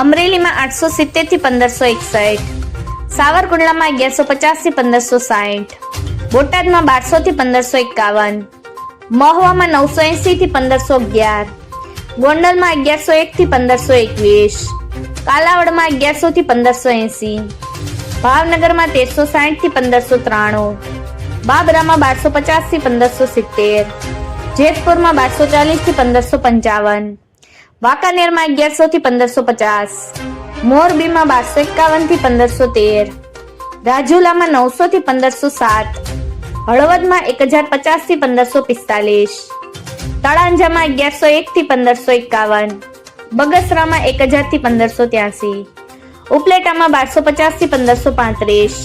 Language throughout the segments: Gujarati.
અમરેલીમાં આઠસો સિત્તેરથી પંદરસો એકસઠ. સાવરકુંડલામાં અગિયારસો પચાસથી પંદરસો સાઠ. બોટાદમાં બારસો થી પંદરસો એકાવન. મહુવામાં નવસો એંસીથી પંદરસો અગિયાર. ગોંડલમાં અગિયારસો એક થી પંદરસો એકવીસ. કાલાવડમાં અગિયારસો થી પંદરસો એંસી ભાવનગરમાં તેરસો સાઠથી પંદરસો ત્રાણું. બાબરામાં બારસો પચાસથી પંદરસો સિત્તેર. જેતપુરમાં બારસો ચાલીસથી પંદરસો પંચાવન. વાંકાનેરમાં અગિયારસો થી પંદરસો પચાસ મોરબીમાં બારસો એકાવનથી પંદરસો તેર. રાજુલામાં નવસો થી પંદરસો સાત. હળવદમાં એક હજાર પચાસથી પંદરસો પિસ્તાલીસ. તળાંજામાં અગિયારસો એક થી પંદરસો એકાવન. બગસરામાં એક હજારથી પંદરસો ત્યાસી. ઉપલેટામાં બારસો પચાસથી પંદરસો પાંત્રીસ.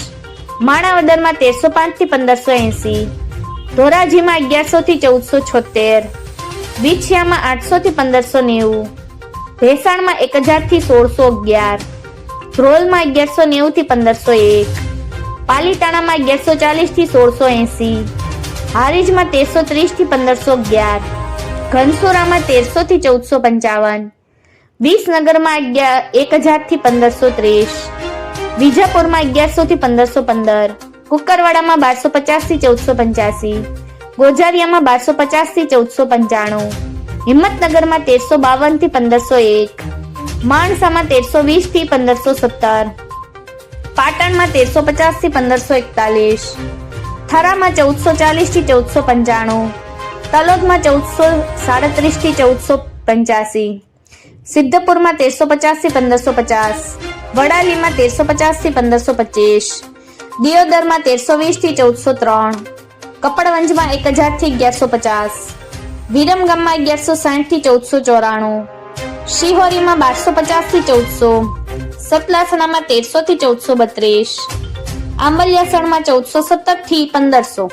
માણાવદરમાં તેરસો પાંચથી પંદરસો એંસી. ધોરાજીમાં અગિયારસો થી ચૌદસો છોતેર વિછિયામાં આઠસો થી પંદરસો નેવું. ભેસાણમાં એક હજારથી સોળસો અગિયાર. ધ્રોલમાં અગિયારસો નેવું થી પંદરસો એક. પાલીતાણામાં અગિયારસો ચાલીસથી સોળસો એંસી. હારીજમાં તેરસો ત્રીસથી પંદરસો અગિયાર. ઘનસોરામાં તેરસો થી ચૌદસો પંચાવન. વિસનગરમાં અગિયાર એક હજારથી પંદરસો ત્રીસ. વિજાપુરમાં અગિયારસો થી પંદરસો પંદર. કુકરવાડામાં બારસો પચાસથી ચૌદસો પંચ્યાસી. ગોજારિયામાં બારસો પચાસથી ચૌદસો પંચાણું. હિંમતનગરમાં તેરસો બાવનથી પંદરસો એક. માણસામાં તેરસો વીસથી પંદરસો સત્તર. પાટણમાં તેરસો પચાસથી પંદરસો એકતાલીસ. થરામાં ચૌદસો ચાલીસથી ચૌદસો પંચાણું. તલોદમાં ચૌદસો સાડત્રીસથી ચૌદસો પંચ્યાસી. સિદ્ધપુરમાં તેરસો પચાસથી પંદરસો પચાસ. વડાલીમાં તેરસો પચાસથી પંદરસો પચીસ. દિયોદરમાં તેરસો વીસથી ચૌદસો ત્રણ. કપડવંજમાં એક હજારથી અગિયારસો પચાસ. વિરમગામમાં અગિયારસો સાઠથી ચૌદસો ચોરાણું. શિહોરીમાં બારસો પચાસથી ચૌદસો. સતલાસણામાં તેરસો થી ચૌદસો બત્રીસ. આંબલિયાસણમાં ચૌદસો સત્તરથી પંદરસો.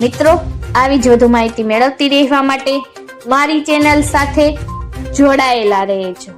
મિત્રો, આવી જ વધુ માહિતી મેળવતી રહેવા માટે મારી ચેનલ સાથે જોડાયેલા રહેજો.